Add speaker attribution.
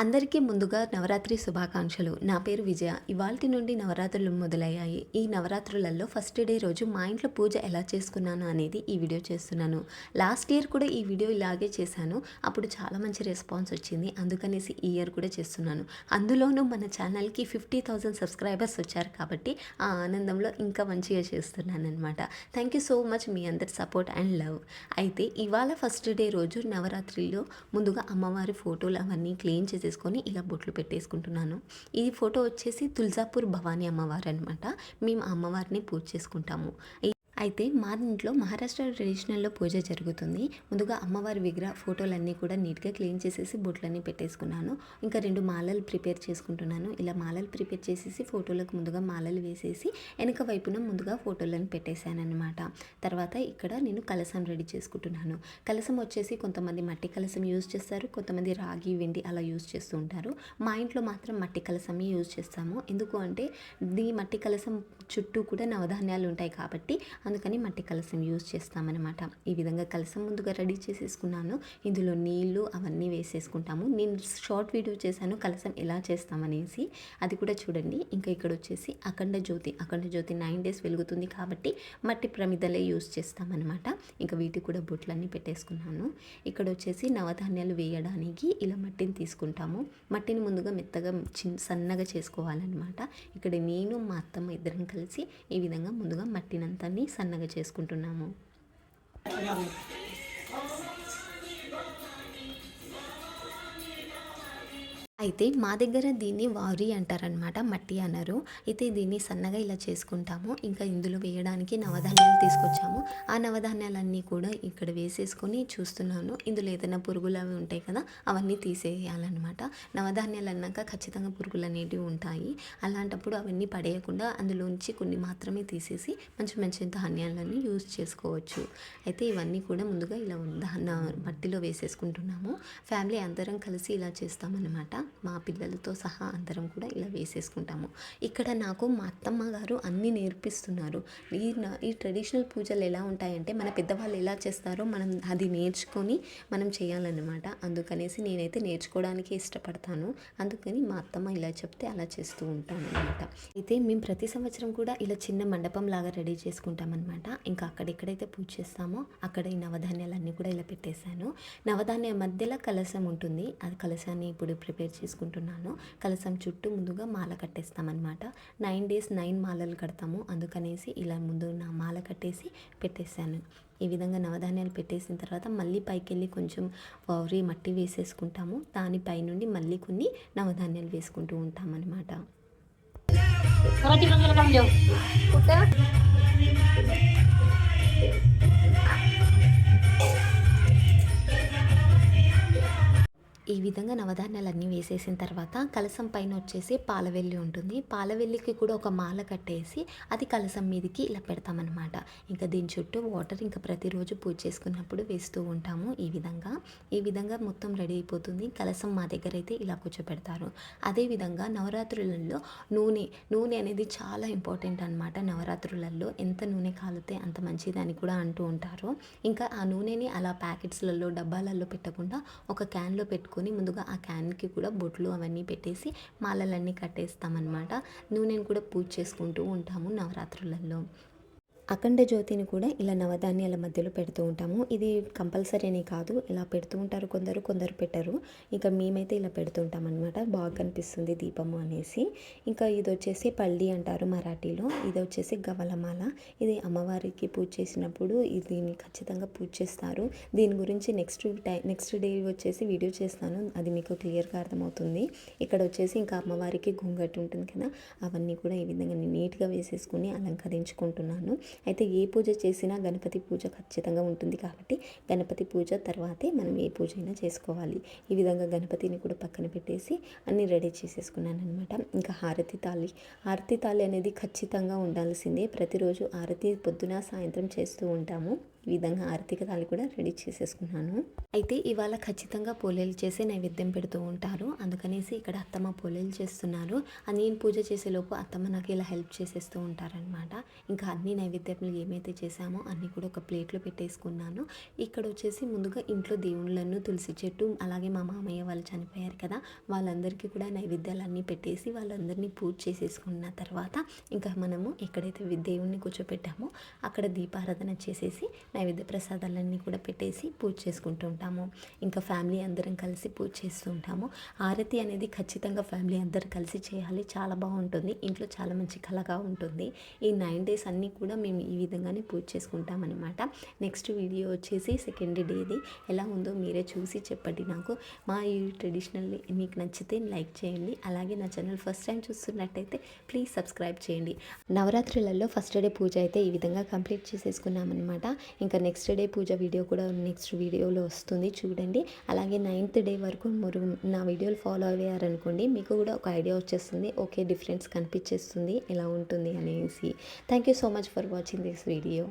Speaker 1: అందరికీ ముందుగా నవరాత్రి శుభాకాంక్షలు. నా పేరు విజయ. ఇవాల్టి నుండి నవరాత్రులు మొదలయ్యాయి. ఈ నవరాత్రులలో ఫస్ట్ డే రోజు మా ఇంట్లో పూజ ఎలా చేసుకున్నాను అనేది ఈ వీడియో చేస్తున్నాను. లాస్ట్ ఇయర్ కూడా ఈ వీడియో ఇలాగే చేశాను. అప్పుడు చాలా మంచి రెస్పాన్స్ వచ్చింది. అందుకనేసి ఈ ఇయర్ కూడా చేస్తున్నాను. అందులోనూ మన ఛానల్కి ఫిఫ్టీ థౌజండ్ సబ్స్క్రైబర్స్ వచ్చారు కాబట్టి ఆ ఆనందంలో ఇంకా మంచిగా చేస్తున్నాను అనమాట థ్యాంక్ యూ సో మచ్ మీ అందరి సపోర్ట్ అండ్ లవ్. అయితే ఇవాళ ఫస్ట్ డే రోజు నవరాత్రిలో ముందుగా అమ్మవారి ఫోటోలు అవన్నీ క్లీన్ చేసి చేసేసుకొని ఇలా బొట్లు పెట్టేసుకుంటున్నాను. ఈ ఫోటో వచ్చేసి తుల్జాపూర్ భవానీ అమ్మవారు అనమాట మేము అమ్మవారిని పూజ చేసుకుంటాము. అయితే మా ఇంట్లో మహారాష్ట్ర ట్రెడిషనల్లో పూజ జరుగుతుంది. ముందుగా అమ్మవారి విగ్రహ ఫోటోలన్నీ కూడా నీట్గా క్లీన్ చేసేసి బొట్లన్నీ పెట్టేసుకున్నాను. ఇంకా రెండు మాలలు ప్రిపేర్ చేసుకుంటున్నాను. ఇలా మాలలు ప్రిపేర్ చేసేసి ఫోటోలకు ముందుగా మాలలు వేసేసి వెనక వైపున ముందుగా ఫోటోలను పెట్టేశాను తర్వాత ఇక్కడ నేను కలసం రెడీ చేసుకుంటున్నాను. కలసం వచ్చేసి కొంతమంది మట్టి కలసం యూజ్ చేస్తారు. కొంతమంది రాగి వెండి అలా యూజ్ చేస్తూ ఉంటారు. మా ఇంట్లో మాత్రం మట్టి కలసమే యూజ్ చేస్తాము. ఎందుకు అంటే ఈ మట్టి కలసం చుట్టూ కూడా నవధాన్యాలు ఉంటాయి కాబట్టి అందుకని మట్టి కలసం యూజ్ చేస్తామన్నమాట. ఈ విధంగా కలసం ముందుగా రెడీ చేసేసుకున్నాను. ఇందులో నీళ్ళు అవన్నీ వేసేసుకుంటాము. నేను షార్ట్ వీడియో చేశాను. కలసం ఎలా చేస్తామనేసి అది కూడా చూడండి. ఇంకా ఇక్కడ వచ్చేసి అఖండ జ్యోతి. అఖండ జ్యోతి నైన్ డేస్ వెలుగుతుంది కాబట్టి మట్టి ప్రమిదలే యూజ్ చేస్తామన్నమాట. ఇంకా వీటికి కూడా బొట్లన్నీ పెట్టేసుకున్నాను. ఇక్కడ వచ్చేసి నవధాన్యాలు వేయడానికి ఇలా మట్టిని తీసుకుంటాము. మట్టిని ముందుగా మెత్తగా చిన్న సన్నగా చేసుకోవాలన్నమాట. ఇక్కడ నేను మా అత్తమ్మ ఇద్దరం కలిసి ఈ విధంగా ముందుగా మట్టినంతా సన్నగా చేసుకుంటున్నాము. అయితే మా దగ్గర దీన్ని వారి అంటారనమాట మట్టి అన్నారు అయితే దీన్ని సన్నగా ఇలా చేసుకుంటాము. ఇంకా ఇందులో వేయడానికి నవధాన్యాలు తీసుకొచ్చాము. ఆ నవధాన్యాలన్నీ కూడా ఇక్కడ వేసేసుకొని చూస్తున్నాను. ఇందులో ఏదైనా పురుగులు అవి ఉంటాయి కదా అవన్నీ తీసేయాలన్నమాట. నవధాన్యాలు అన్నాక ఖచ్చితంగా పురుగులు అనేటివి ఉంటాయి. అలాంటప్పుడు అవన్నీ పడేయకుండా అందులోంచి కొన్ని మాత్రమే తీసేసి మంచి మంచి ధాన్యాలను యూజ్ చేసుకోవచ్చు. అయితే ఇవన్నీ కూడా ముందుగా ఇలా ధాన్య మట్టిలో వేసేసుకుంటున్నాము. ఫ్యామిలీ అందరం కలిసి ఇలా చేస్తామన్నమాట. మా పిల్లలతో సహా అందరం కూడా ఇలా వేసేసుకుంటాము. ఇక్కడ నాకు మా అత్తమ్మ గారు అన్నీ నేర్పిస్తున్నారు. ఈ ఈ ట్రెడిషనల్ పూజలు ఎలా ఉంటాయంటే మన పెద్దవాళ్ళు ఎలా చేస్తారో మనం అది నేర్చుకొని మనం చేయాలన్నమాట. అందుకనేసి నేనైతే నేర్చుకోవడానికి ఇష్టపడతాను. అందుకని మా అత్తమ్మ ఇలా చెప్తే అలా చేస్తూ ఉంటాను అనమాట అయితే మేము ప్రతి సంవత్సరం కూడా ఇలా చిన్న మండపం లాగా రెడీ చేసుకుంటాం అనమాట ఇంకా అక్కడెక్కడైతే పూజ చేస్తామో అక్కడ ఈ నవధాన్యాలన్నీ కూడా ఇలా పెట్టేశాను. నవధాన్య మధ్యలో కలశం ఉంటుంది. అది కలశాన్ని ఇప్పుడు ప్రిపేర్ చేసుకుంటున్నాను. కలసం చుట్టూ ముందుగా మాల కట్టేస్తామన్నమాట. నైన్ డేస్ నైన్ మాలలు కడతాము. అందుకనేసి ఇలా ముందు నా మాల కట్టేసి పెట్టేశాను. ఈ విధంగా నవధాన్యాలు పెట్టేసిన తర్వాత మళ్ళీ పైకి వెళ్ళి కొంచెం వౌరి మట్టి వేసేసుకుంటాము. దానిపై నుండి మళ్ళీ కొన్ని నవధాన్యాలు వేసుకుంటూ ఉంటామన్నమాట.
Speaker 2: అన్నమాట
Speaker 1: ఈ విధంగా నవధాన్యాలన్నీ వేసేసిన తర్వాత కలసం పైన వచ్చేసి పాలవెల్లి ఉంటుంది. పాలవెల్లికి కూడా ఒక మాల కట్టేసి అది కలసం మీదకి ఇలా పెడతామన్నమాట. ఇంకా దీని చుట్టూ వాటర్ ఇంకా ప్రతిరోజు పూజ చేసుకున్నప్పుడు వేస్తూ ఉంటాము ఈ విధంగా. ఈ విధంగా మొత్తం రెడీ అయిపోతుంది. కలసం మా దగ్గర అయితే ఇలా కూర్చోపెడతారు. అదేవిధంగా నవరాత్రులలో నూనె నూనె అనేది చాలా ఇంపార్టెంట్ అనమాట నవరాత్రులలో. ఎంత నూనె కాలితే అంత మంచిదని కూడా అంటూ ఉంటారు. ఇంకా ఆ నూనెని అలా ప్యాకెట్స్లలో డబ్బాలలో పెట్టకుండా ఒక క్యాన్లో పెట్టుకొని ముందుగా ఆ క్యాన్కి కూడా బొట్లు అవన్నీ పెట్టేసి మాలలన్నీ కట్టేస్తామన్నమాట. నూనెను కూడా పూజ చేసుకుంటూ ఉంటాము నవరాత్రులలో. అఖండ జ్యోతిని కూడా ఇలా నవధాన్యాల మధ్యలో పెడుతూ ఉంటాము. ఇది కంపల్సరీ అని కాదు. ఇలా పెడుతూ ఉంటారు కొందరు కొందరు పెట్టరు. ఇంకా మేమైతే ఇలా పెడుతూ ఉంటాం అనమాట బాగా కనిపిస్తుంది దీపము అనేసి. ఇంకా ఇది వచ్చేసి పల్లి అంటారు మరాఠీలో. ఇది వచ్చేసి గవలమాల ఇది అమ్మవారికి పూజ చేసినప్పుడు ఇది దీన్ని ఖచ్చితంగా పూజ చేస్తారు. దీని గురించి నెక్స్ట్ టై నెక్స్ట్ డే వచ్చేసి వీడియో చేస్తాను. అది మీకు క్లియర్గా అర్థమవుతుంది. ఇక్కడ వచ్చేసి ఇంకా అమ్మవారికి గుంగట్టు ఉంటుంది కదా. అవన్నీ కూడా ఈ విధంగా నేను నీట్గా వేసేసుకుని అలంకరించుకుంటున్నాను. అయితే ఏ పూజ చేసినా గణపతి పూజ ఖచ్చితంగా ఉంటుంది కాబట్టి గణపతి పూజ తర్వాతే మనం ఏ పూజ అయినా చేసుకోవాలి. ఈ విధంగా గణపతిని కూడా పక్కన పెట్టేసి అన్నీ రెడీ చేసేసుకున్నాను అనమాట ఇంకా హారతి తాళి. హారతి తాళి అనేది ఖచ్చితంగా ఉండాల్సిందే. ప్రతిరోజు హారతి పొద్దున సాయంత్రం చేస్తూ ఉంటాము. ఈ విధంగా ఆర్థిక తాళి కూడా రెడీ చేసేసుకున్నాను. అయితే ఇవాళ ఖచ్చితంగా పోలేలు చేసి నైవేద్యం పెడుతూ ఉంటారు. అందుకనేసి ఇక్కడ అత్తమ్మ పోలేలు చేస్తున్నారు. నేను పూజ చేసేలోపు అత్తమ్మ నాకు ఇలా హెల్ప్ చేసేస్తూ ఉంటారనమాట ఇంకా అన్ని నైవేద్యాలు ఏమైతే చేశామో అన్నీ కూడా ఒక ప్లేట్లో పెట్టేసుకున్నాను. ఇక్కడ వచ్చేసి ముందుగా ఇంట్లో దేవుళ్ళను తులసి చెట్టు అలాగే మా మామయ్య వాళ్ళు చనిపోయారు కదా వాళ్ళందరికీ కూడా నైవేద్యాలన్నీ పెట్టేసి వాళ్ళందరినీ పూజ చేసేసుకున్న తర్వాత ఇంకా మనము ఎక్కడైతే దేవుణ్ణి కూర్చోపెట్టామో అక్కడ దీపారాధన చేసేసి నైవేద్య ప్రసాదాలన్నీ కూడా పెట్టేసి పూజ చేసుకుంటూ ఉంటాము. ఇంకా ఫ్యామిలీ అందరం కలిసి పూజ చేస్తూ ఉంటాము. ఆరతి అనేది ఖచ్చితంగా ఫ్యామిలీ అందరు కలిసి చేయాలి. చాలా బాగుంటుంది. ఇంట్లో చాలా మంచి కళగా ఉంటుంది. ఈ నైన్ డేస్ అన్నీ కూడా మేము ఈ విధంగానే పూజ చేసుకుంటాం అనమాట నెక్స్ట్ వీడియో వచ్చేసి సెకండ్ డేది ఎలా ఉందో మీరే చూసి చెప్పండి నాకు. మా ఈ ట్రెడిషనల్ మీకు నచ్చితే లైక్ చేయండి. అలాగే నా ఛానల్ ఫస్ట్ టైం చూస్తున్నట్టయితే ప్లీజ్ సబ్స్క్రైబ్ చేయండి. నవరాత్రులలో ఫస్ట్ డే పూజ అయితే ఈ విధంగా కంప్లీట్ చేసేసుకున్నామన్నమాట. ఇంకా నెక్స్ట్ డే పూజ వీడియో కూడా నెక్స్ట్ వీడియోలో వస్తుంది చూడండి. అలాగే నైన్త్ డే వరకు మీరు నా వీడియోలు ఫాలో అయ్యారనుకోండి మీకు కూడా ఒక ఐడియా వచ్చేస్తుంది ఓకే డిఫరెన్స్ కనిపించేస్తుంది ఎలా ఉంటుంది అనేసి. Thank you so much for watching this video